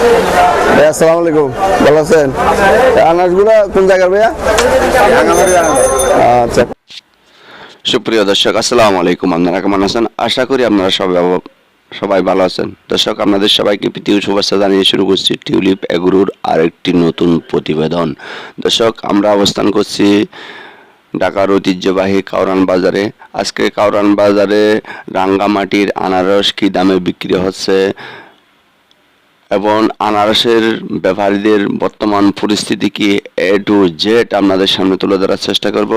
আসসালামু আলাইকুম। ভালো আছেন? আনারসগুলো কোন জায়গার ভাইয়া? আচ্ছা। সুপ্রিয় দর্শক, আসসালামু আলাইকুম। আপনারা কেমন আছেন? আশা করি আপনারা সবাই সবাই ভালো আছেন। দর্শক, আপনাদের সবাইকে প্রীতি শুভেচ্ছা জানিয়ে শুরু করছি টিউলিপ এগুরুর আরেকটি নতুন প্রতিবেদন। দর্শক, আমরা অবস্থান করছি ঢাকার ঐতিহ্যবাহী কাউরান বাজারে। আজকে কাউরান বাজারে রাঙ্গামাটির আনারস কি দামে বিক্রি হচ্ছে? এবং আনারসের ব্যাপারীদের বর্তমান পরিস্থিতি কি এ টু জেড আপনাদের সামনে তুলে ধরার চেষ্টা করব।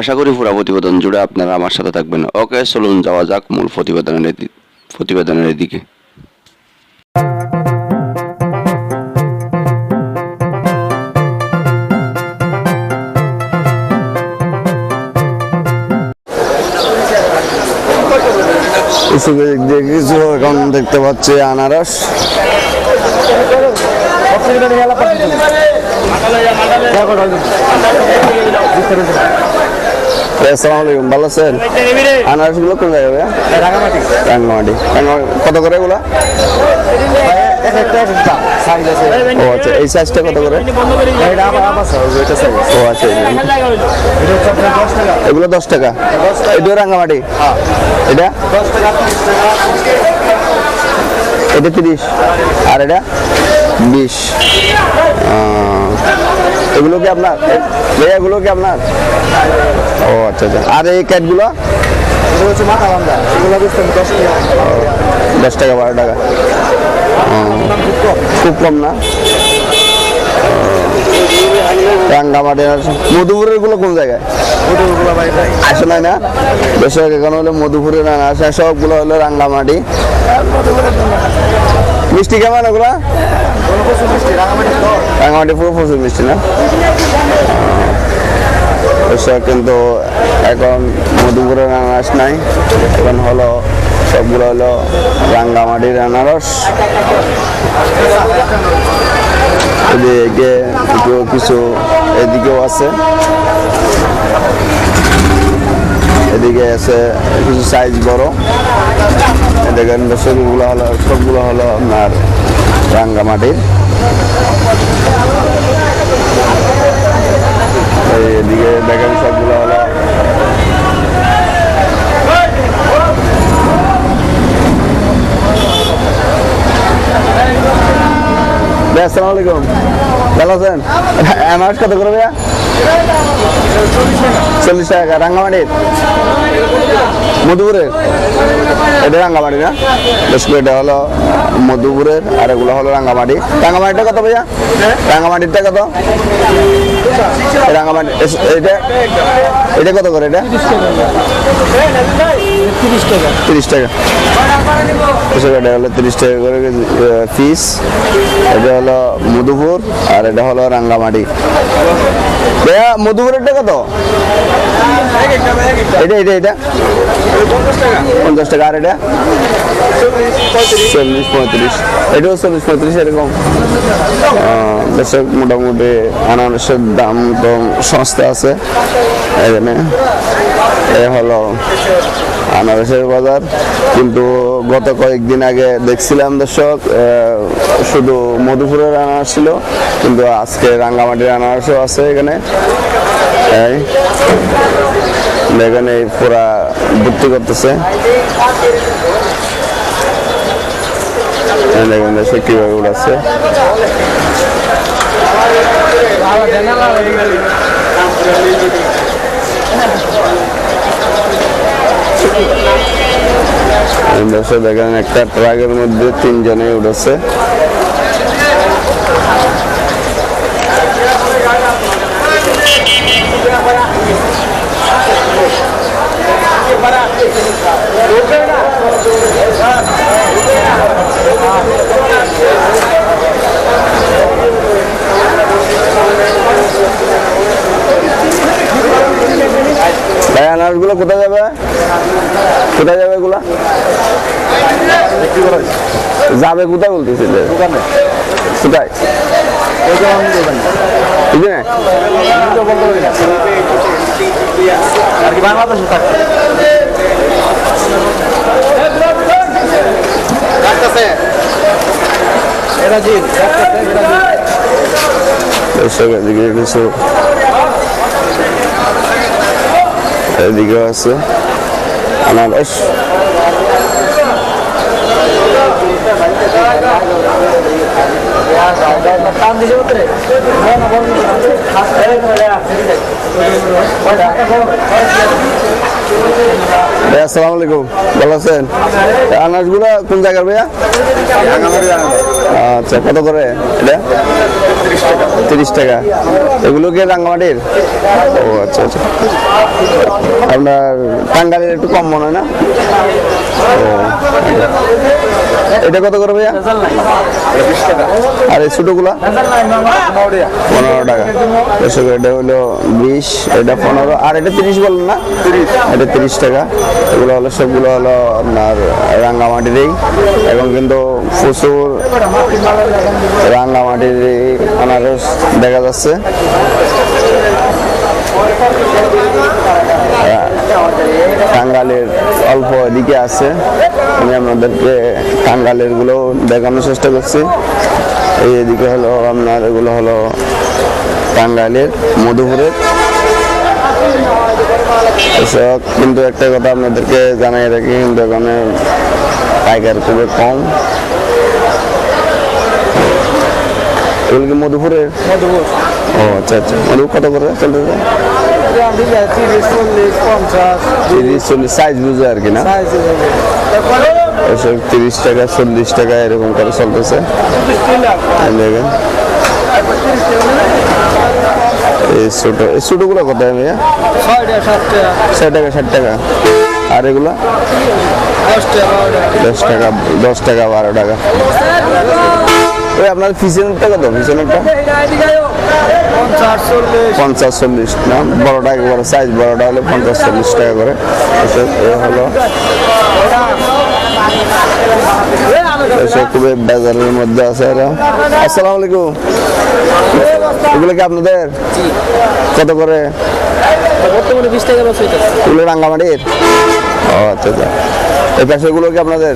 আশা করি পুরা প্রতিবেদন জুড়ে আপনারা আমার সাথে থাকবেন। ওকে, চলুন যাওয়া যাক মূল প্রতিবেদনের প্রতিবেদনের দিকে কিছু দেখতে পাচ্ছি আনারস। ভাইয়া, আসসালামু আলাইকুম ভালো আছেন? আনারসগুলো কোন জায়গায় কত করে এগুলা? ও আচ্ছা এই সাইজটা কত করে? ও আচ্ছা এগুলো দশ টাকা। এটাও রাঙ্গামাটি এটা? এটা তিরিশ আর এটা বিশ। এগুলো কি আপনার? এগুলো কি আপনার? ও আচ্ছা আচ্ছা। আর এই ক্যাটগুলো? দশ টাকা। বারো টাকা। খুব কম না? রাঙ্গামাটি আর মধুপুরেরগুলো কোন জায়গায়? আসে নাই না? দর্শক এখানে হলো মধুপুরের আসে সবগুলো হলো রাঙ্গামাটি। মিষ্টি কেমন ওগুলা? রাঙ্গামাটি পুরো প্রচুর মিষ্টি না? কিন্তু এখন মধুপুরের আনারস নাই। এখন হলো সবগুলো হলো রাঙ্গামাটির আনারস এদিকে কিছু এদিকেও আছে। এদিকে আছে কিছু সাইজ বড়। দেখেন দর্শকগুলো হলো, সবগুলো হলো আপনার রাঙ্গামাটির এদিকে দেখেন সবগুলো হলো ভাই আসসালামু আলাইকুম। ভালো আছেন? অ্যামাউন্ট কত করে ভাইয়া? চল্লিশ টাকা। রাঙ্গামাটির? মধুপুরের? এটা রাঙ্গামাটি না? বেশ করে এটা হলো মধুপুরের, আর এগুলো হলো রাঙ্গামাটি। রাঙ্গামাটিটা কত ভাইয়া? রাঙ্গামাটিরটা কত? রাঙ্গামাটি এটা এটা কত করে এটা? তিরিশ টাকা। এটা হলো তিরিশ টাকা করে পিস এটা হলো মধুপুর, আর এটা হলো রাঙ্গামাটি। ভাইয়া মধুপুরেরটা কত এটা এটা এটা। পঞ্চাশ টাকা, আর এটা? চল্লিশ পঁয়ত্রিশ। এটাও চল্লিশ পঁয়ত্রিশ, এরকম। দেশে মোটামুটি আনারসের দাম তো সস্তা আছে। এখানে এ হলো আনারসের বাজার। কিন্তু গত কয়েকদিন আগে দেখছিলাম দর্শক শুধু মধুপুরের আনারস ছিল, কিন্তু আজকে রাঙ্গামাটির আনারসও আছে এখানে। এই পুরা ভর্তি করতেছে। দেখেন কীভাবে উড়াচ্ছে। দেখেন একটা ট্রাকের মধ্যে তিনজনে উঠেছে ভাই আনারসগুলো কোথায় যাবে? কোথায় যাবে এগুলা? যাবে কোথায় বলতেছিলে কোথায়? বাংলাদেশে এদিকে কিছু এদিকে আছে আনারস দাম দিছে কত রে ভাই আসসালামু আলাইকুম। ভালো আছেন? আনারসগুলো কোন জায়গার ভাইয়া? আচ্ছা কত করে তিরিশ টাকা। এগুলো কি রাঙ্গামাটির? ও আচ্ছা আচ্ছা। আপনার টাঙ্গালের একটু কম মনে হয় না? এটা কত করে ভাইয়া? আর এই ছোটোগুলা? পনেরো টাকা। এসব এটা হলো বিশ, এটা পনেরো, আর এটা তিরিশ বলেন না? এটা তিরিশ টাকা। এগুলো হলো, সবগুলো হলো আপনার রাঙ্গামাটিরই। এবং কিন্তু প্রচুর রাঙ্গামাটির আনারস দেখা যাচ্ছে। টাঙ্গালের অল্প এদিকে আছে। আমি আপনাদেরকে কাঙ্গালেরগুলো দেখানোর চেষ্টা করছি। এই এদিকে হলো আপনার এগুলো হলো টাঙ্গাইলের মধুপুরের। কিন্তু একটা কথা আপনাদেরকে জানাই রাখি, কিন্তু এখানে টাইগার খুবই কম। এগুলো কি মধুপুরের মধুপুর। ও আচ্ছা আচ্ছা। মধু কত করে চলতেছে তিরিশ চল্লিশ সাইজ বুঝে আর কি না? এসব তিরিশ টাকা চল্লিশ টাকা এরকম করে চলতেছে। এই দেখেন। এই ছোট এই ছোটগুলো কত ভাইয়া? ষাট টাকা ষাট টাকা। আর এগুলো? দশ টাকা বারো টাকা। ওই আপনার ফিসেনটা কত? ফিসেনটা পঞ্চাশ চল্লিশ। না? বড়টা একেবারে সাইজ বড়টা হলে পঞ্চাশ চল্লিশ টাকা করে। এ হলো। খুবই বাজারের মধ্যে আছে এরা। আসসালামু আলাইকুম। এগুলো কি আপনাদের? কত করে? বর্তমানে বিশ টাকা এগুলো রাঙ্গামাটির ও আচ্ছা আচ্ছা। এই পাশেগুলো কি আপনাদের?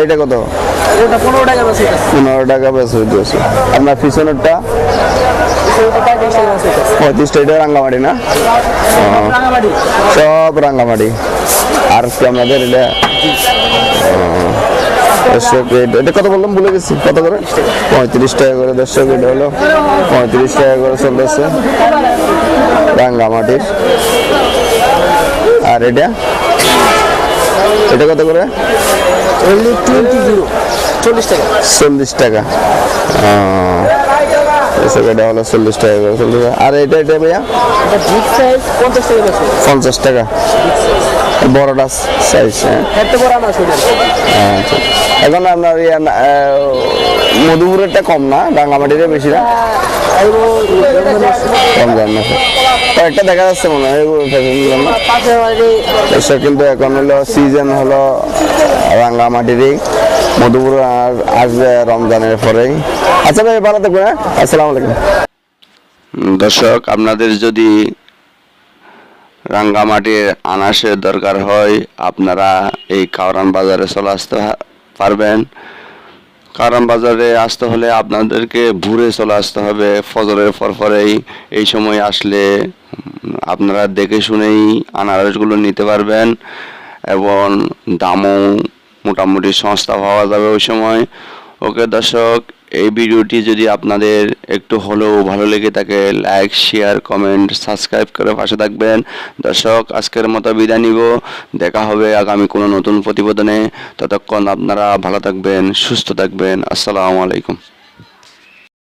এইটা কত? পনেরো টাকা পনেরো টাকা দিয়েছে আপনার পিছনেরটা? পঁয়ত্রিশটা এটা রাঙ্গামাটি না? সব রাঙ্গামাটি। আর কি আমাদের এটা? দর্শক এটা- এটা কত বললাম ভুলে গেছি। কত করে? পঁয়ত্রিশ টাকা করে দর্শক এটা হলো পঁয়ত্রিশ টাকা করে চলতেছে রাঙ্গামাটির। আর এটা? এটা কত করে? অনলি টোয়েন্টি জিরো চল্লিশ টাকা। চল্লিশ টাকা। এটা হলো চল্লিশ টাকা করে আর এটা এটা ভাইয়া? টাকা পঞ্চাশ টাকা। বড়টা সাইজ হ্যাঁ? এখন আপনার ইয়া মধুপুরেরটা কম না রাঙ্গামাটিরে বেশি না। কম জান না। কয়েকটা দেখা যাচ্ছে মনে হয় এসব কিন্তু এখন হলো সিজন হলো রাঙ্গামাটিরই। মধুপুর আর আসবে রমজানের পরেই। আচ্ছা ভাই ভালো থাকবেন হ্যাঁ? আসসালামু আলাইকুম। দর্শক আপনাদের যদি রাঙ্গামাটির আনাসের দরকার হয়, আপনারা এই কাওরান বাজারে চলে আসতে পারবেন। কারণ বাজারে আসতে হলে আপনাদেরকে ভুরে চলে আসতে হবে, ফজরের পরপরেই এই সময় আসলে আপনারা দেখে শুনেই আনারসগুলো নিতে পারবেন এবং দামও মোটামুটি সস্তা পাওয়া যাবে ওই সময়। ওকে দর্শক এই ভিডিওটি যদি আপনাদের একটু হলেও ভালো লেগে থাকে লাইক শেয়ার কমেন্ট সাবস্ক্রাইব করে পাশে থাকবেন। দর্শক, আজকের মতো বিদায় নিব। দেখা হবে আগামী কোনো নতুন প্রতিবেদনে। ততক্ষণ আপনারা ভালো থাকবেন, সুস্থ থাকবেন। আসসালামু আলাইকুম।